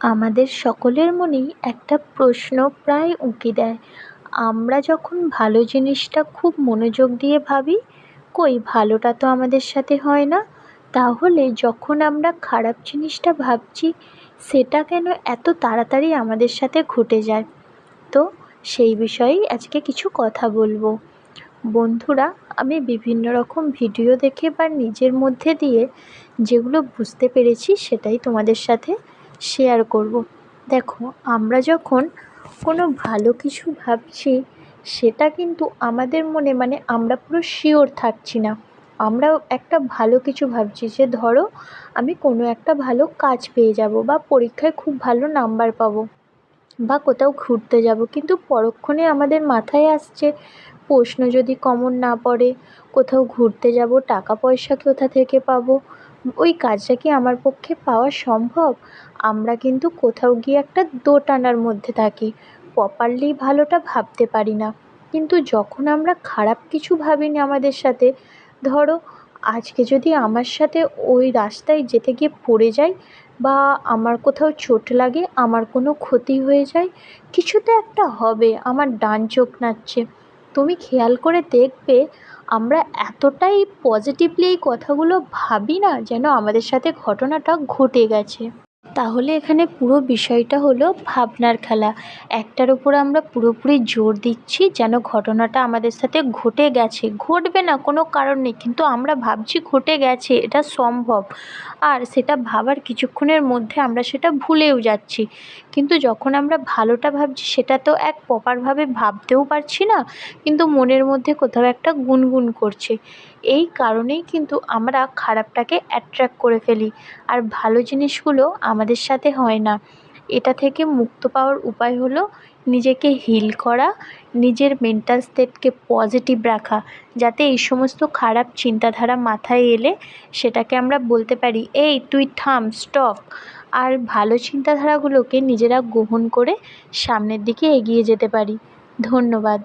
আমাদের সকলের মনেই একটা প্রশ্ন প্রায় উঁকি দেয়। আমরা যখন ভালো জিনিসটা খুব মনোযোগ দিয়ে ভাবি, কই ভালোটা তো আমাদের সাথে হয় না? তাহলে যখন আমরা খারাপ জিনিসটা ভাবছি, সেটা কেন এত তাড়াতাড়ি আমাদের সাথে ঘটে যায়? তো সেই বিষয়েই আজকে কিছু কথা বলব। বন্ধুরা, আমি বিভিন্ন রকম ভিডিও দেখে বা নিজের মধ্যে দিয়ে যেগুলো বুঝতে পেরেছি সেটাই তোমাদের সাথে শেয়ার করব। দেখো, আমরা যখন কোনো ভালো কিছু ভাবছি, সেটা কিন্তু আমাদের মনে মানে আমরা পুরো শিওর থাকছি না। আমরা একটা ভালো কিছু ভাবছি যে, ধরো, আমি কোনো একটা ভালো কাজ পেয়ে যাব বা পরীক্ষায় খুব ভালো নাম্বার পাবো বা কোথাও ঘুরতে যাব, কিন্তু পরক্ষণে আমাদের মাথায় আসছে প্রশ্ন যদি কমন না পড়ে, কোথাও ঘুরতে যাব, টাকা পয়সা কোথা থেকে পাবো? ওই কাজটা কি আমার পক্ষে পাওয়া সম্ভব? আমরা কিন্তু কোথাও গিয়ে একটা দোটানার মধ্যে থাকি। প্রপারলি ভালোটা ভাবতে পারি না। কিন্তু যখন আমরা খারাপ কিছু ভাবি না আমাদের সাথে, ধরো আজকে যদি আমার সাথে ওই রাস্তায় যেতে গিয়ে পড়ে যাই বা আমার কোথাও চোট লাগে, আমার কোনো ক্ষতি হয়ে যায়, কিছু তো একটা হবে, আমার ডান চোখ নাচছে। তুমি খেয়াল করে দেখবে আমরা এতটাই পজিটিভলি এই কথাগুলো ভাবি না যেন আমাদের সাথে ঘটনাটা ঘটে গেছে। তাহলে এখানে পুরো বিষয়টা হলো ভাবনার খেলা। একটার উপর আমরা পুরোপুরি জোর দিচ্ছি যেন ঘটনাটা আমাদের সাথে ঘটে গেছে। ঘটবে না, কোনো কারণ নেই, কিন্তু আমরা ভাবছি ঘটে গেছে, এটা সম্ভব। আর সেটা ভাবার কিছুক্ষণের মধ্যে আমরা সেটা ভুলেও যাচ্ছি। কিন্তু যখন আমরা ভালোটা ভাবছি, সেটা তো এক প্রপারভাবে ভাবতেও পারছি না, কিন্তু মনের মধ্যে কোথাও একটা গুনগুন করছে। এই কারণেই কিন্তু আমরা খারাপটাকে অ্যাট্রাক্ট করে ফেলি। আর ভালো জিনিসগুলো আমাদের সাথে হয় না। এটা থেকে মুক্ত পাওয়ার উপায় হলো নিজেকে হিল করা, নিজের মেন্টাল স্টেটকে পজিটিভ রাখা, যাতে এই সমস্ত খারাপ চিন্তাধারা মাথায় এলে সেটাকে আমরা বলতে পারি, এই তুই থাম স্টপ আর ভালো চিন্তাধারাগুলোকে নিজেরা গ্রহণ করে সামনের দিকে এগিয়ে যেতে পারি। ধন্যবাদ।